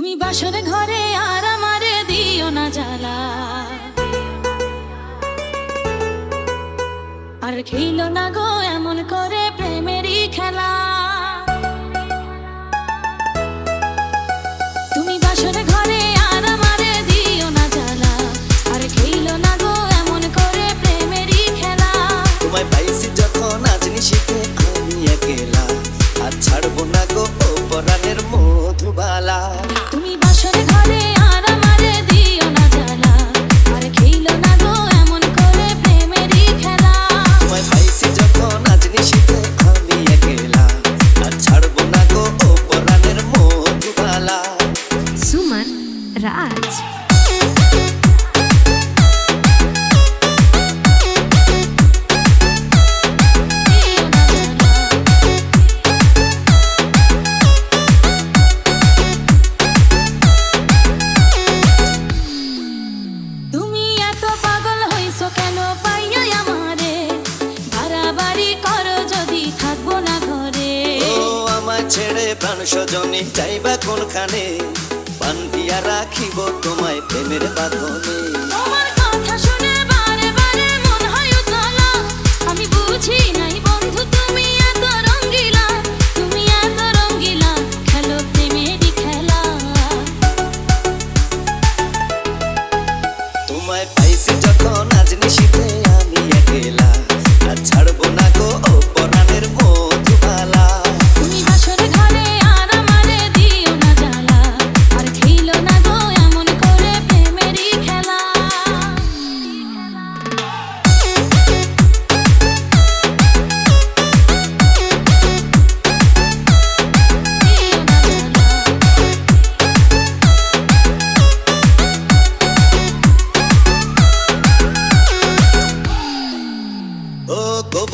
তুমি বাসর ঘরে আর আমারে দিও না জ্বালা। আর খেলো না গো এমন করে প্রেমেরই খেলা। তুমি ঘরে না না গো এমন করে প্রেমেরই খেলা। পাইছি যখন শিখে আর ছাড়বো না গো ছেড়ে প্রাণ সজনী চাইবা কোনখানে? পান দিয়া রাখিব তোমায় প্রেমের বাঁধনে।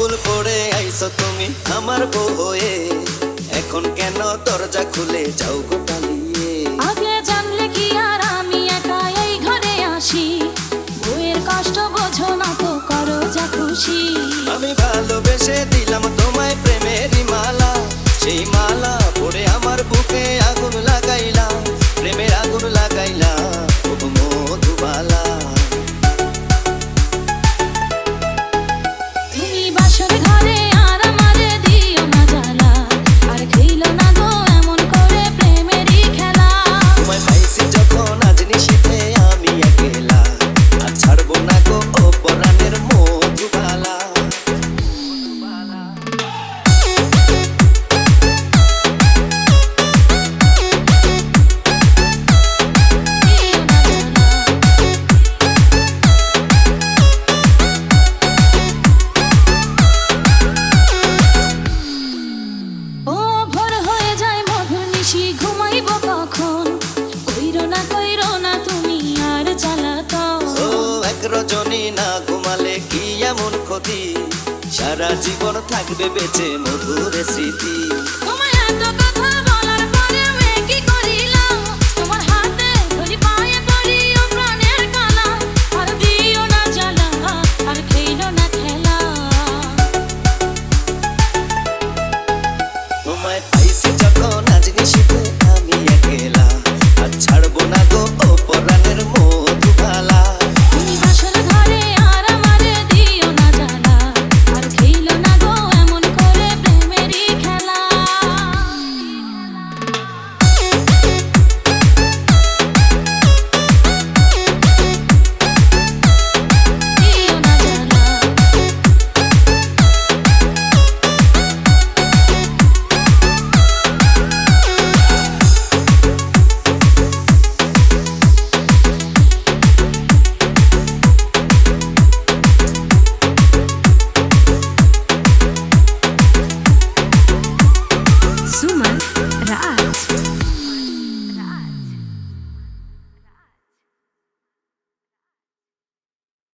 কবুল পড়ে আইছো তুমি আমার বয়ে এখন কেন দরজা খুলে যাও গো আগে জানলে কি আর আমি একা এই ঘরে আসি? বউয়ের কষ্ট বোঝো না তো করো যা খুশি। আমি ভালোবেসে দিলাম তোমায় ক্ষতি। সারা জীবন থাকবে বেঁচে মধুর স্মৃতি। আমি একেলা। আর ছাড়বো না গো ও পরাণের মধুবালা।